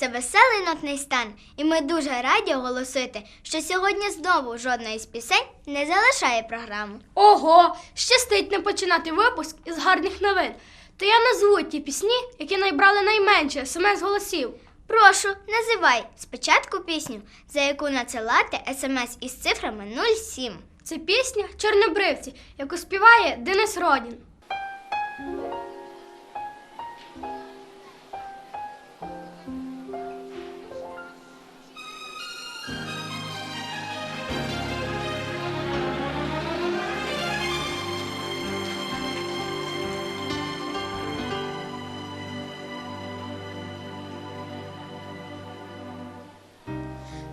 це веселий нотний стан, і ми дуже раді оголосити, що сьогодні знову жодна із пісень не залишає програму. Ого, щастить не починати випуск із гарних новин. То я назву ті пісні, які найбрали найменше смс голосів. Прошу, називай спочатку пісню, за яку надсилати смс із цифрами 07. Це пісня Чорнобривці, яку співає Денис Родін.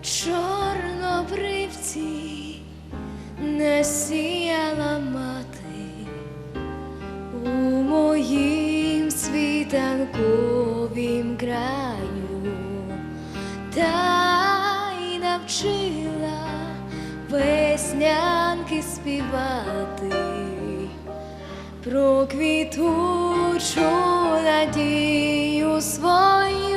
Чорнобривці не сіяла мати у моїм світанковім краю, та й навчила веснянки співати про квітучу надію свою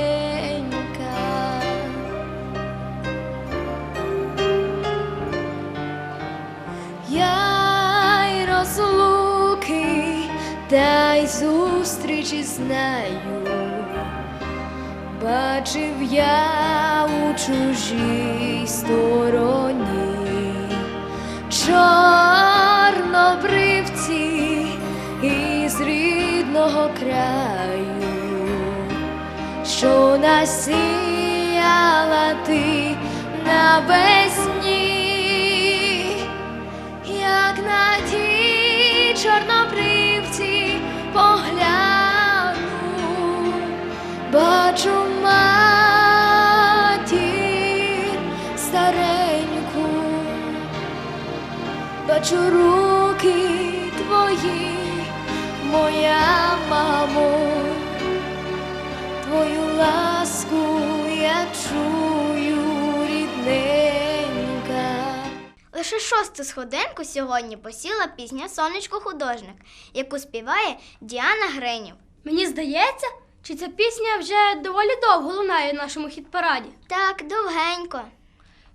Знаю, бачив я у чужій стороні чорнобривці із рідного краю, що насіяла ти навесні бачу руки твої, моя мамо, твою ласку я чую рідненька. Лише шосту сходинку сьогодні посіла пісня Сонечко художник, яку співає Діана Гринів. Мені здається, чи ця пісня вже доволі довго лунає в нашому хіт-параді. Так, довгенько.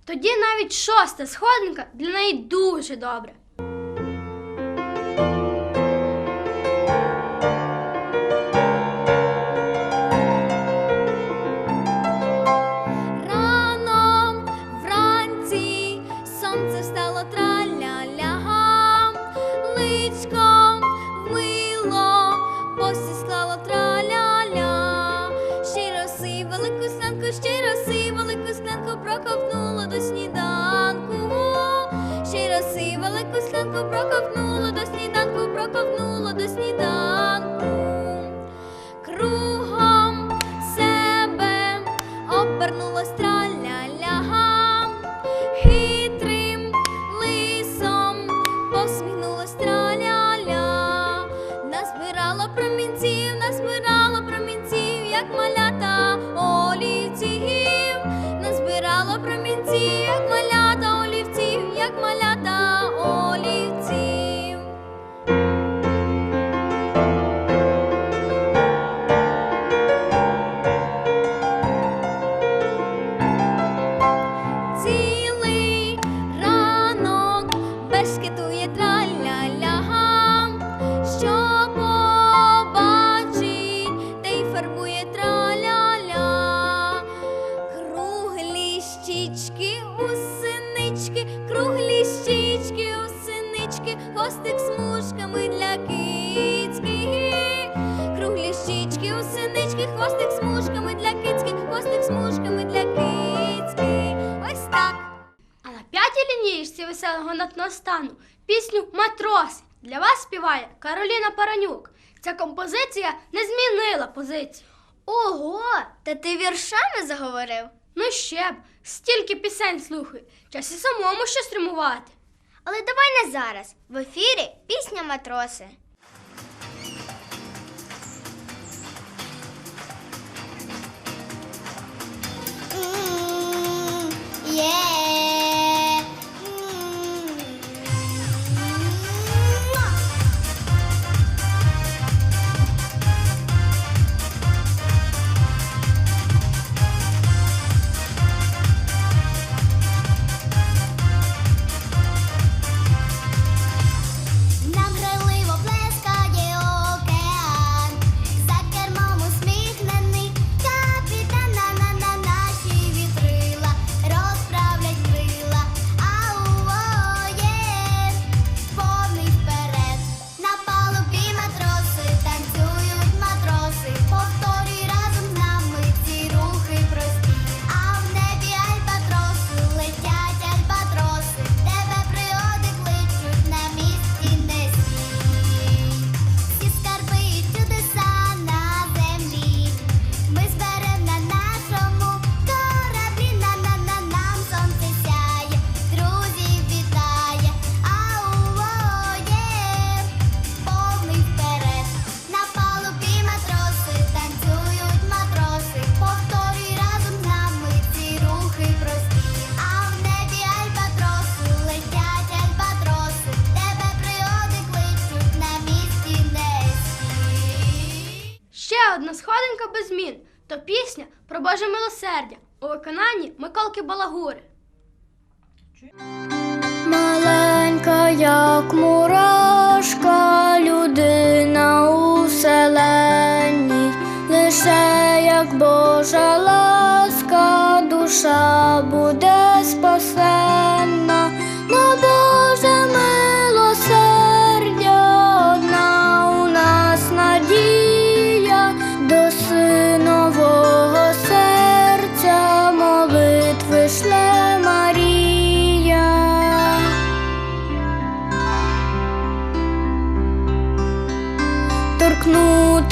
Тоді навіть шоста сходинка для неї дуже добре. Велику проковтнуло до сніданку, проковтнуло до сніданку. Кругом себе обернулась траля-ля, хитрим лисом посміхнулась траля-ля, назбирала промінців, назбирала промінців, як малята олівців, назбирала промінців, як малята Хвостик смужками для кицьки, хвостик смужками для кицьки. Ось так. А на п'ятій лінієшці веселого натностану пісню Матроси для вас співає Кароліна Паранюк. Ця композиція не змінила позицію. Ого, та ти віршами заговорив? Ну ще б, стільки пісень слухай. час і самому щось римувати. Але давай не зараз. В ефірі пісня матроси. Yeah. милосердя у виконанні Миколки Балагури. Маленька, як мурашка, людина у селенні, лише як Божа ласка, душа буде спасена.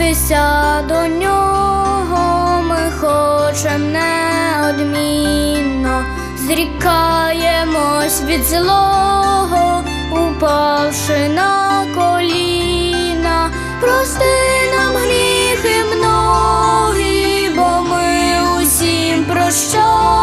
повернутися до нього ми хочем неодмінно, зрікаємось від злого, упавши на коліна, прости нам гріхи многі, бо ми усім прощаємо.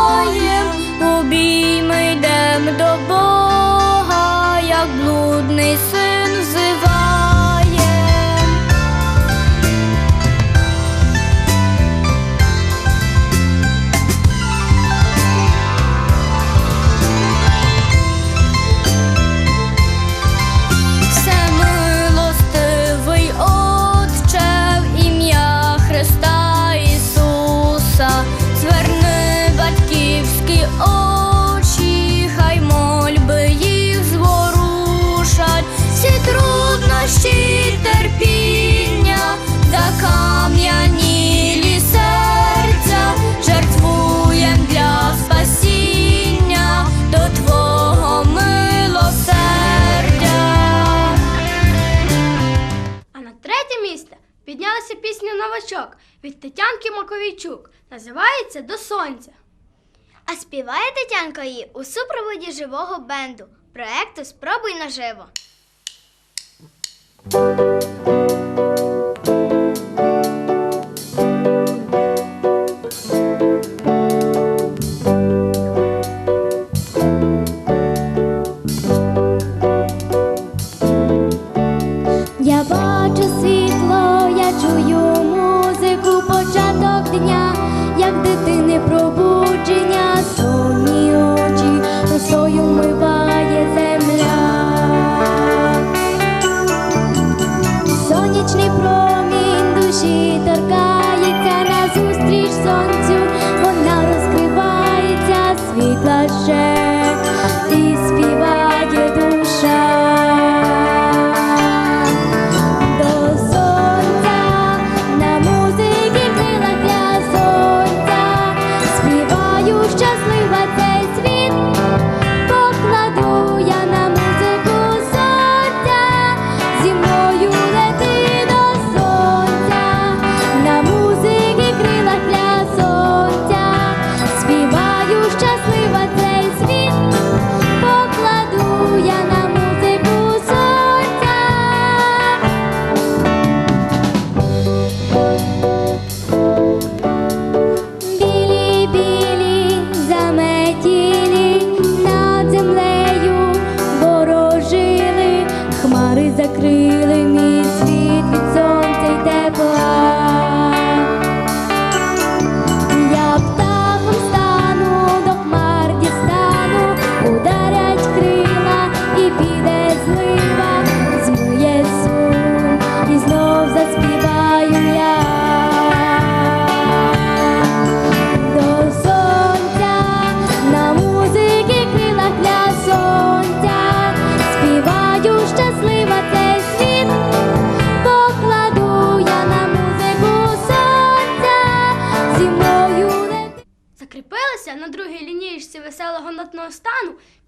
новачок від Тетянки Маковійчук. Називається До сонця. А співає Тетянка її у супроводі живого бенду проекту Спробуй наживо. щодня, як дитини пробув.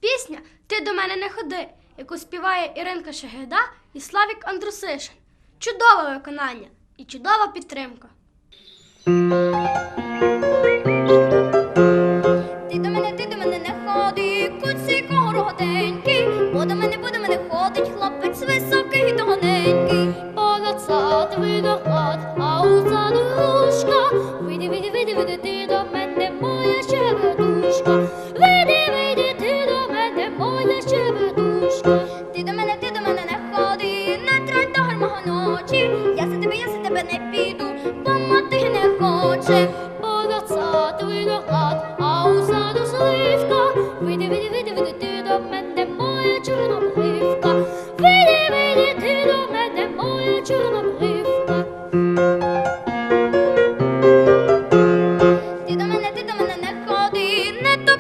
Пісня Ти до мене не ходи, яку співає Іринка Шегеда і Славік Андрусишин. Чудове виконання і чудова підтримка.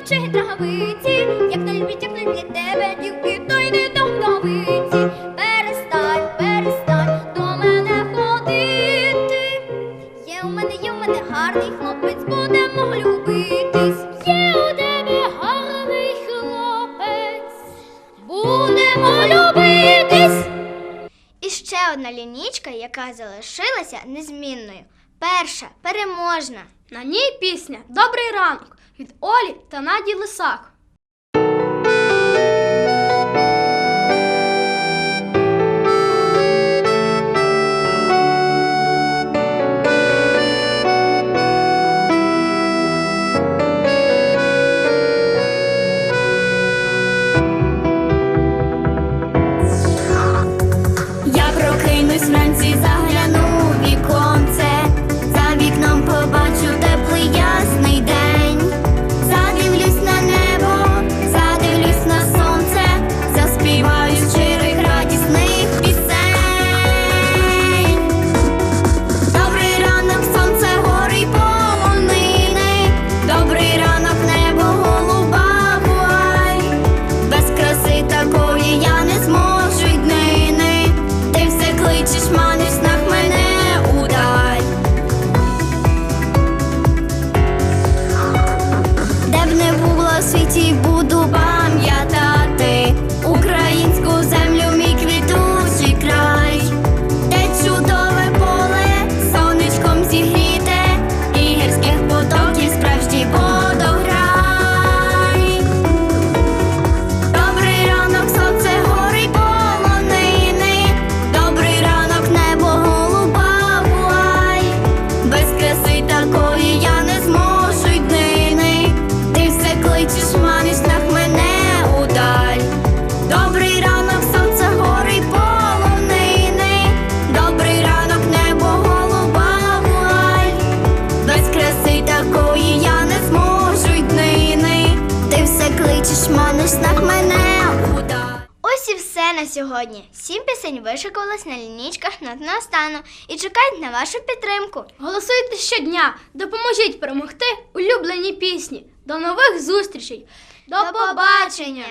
чи травиці, як на любить, як не для тебе, дівки, то йди до вдовиці. Перестань, перестань до мене ходити. Є у мене, є у мене гарний хлопець, будемо любитись. Є у тебе гарний хлопець, будемо любитись. І ще одна лінічка, яка залишилася незмінною. Перша переможна. На ній пісня Добрий ранок від Олі та Наді Лисак. сьогодні. Сім пісень вишикувались на лінічках над настану і чекають на вашу підтримку. Голосуйте щодня, допоможіть перемогти улюблені пісні. До нових зустрічей. До, До побачення!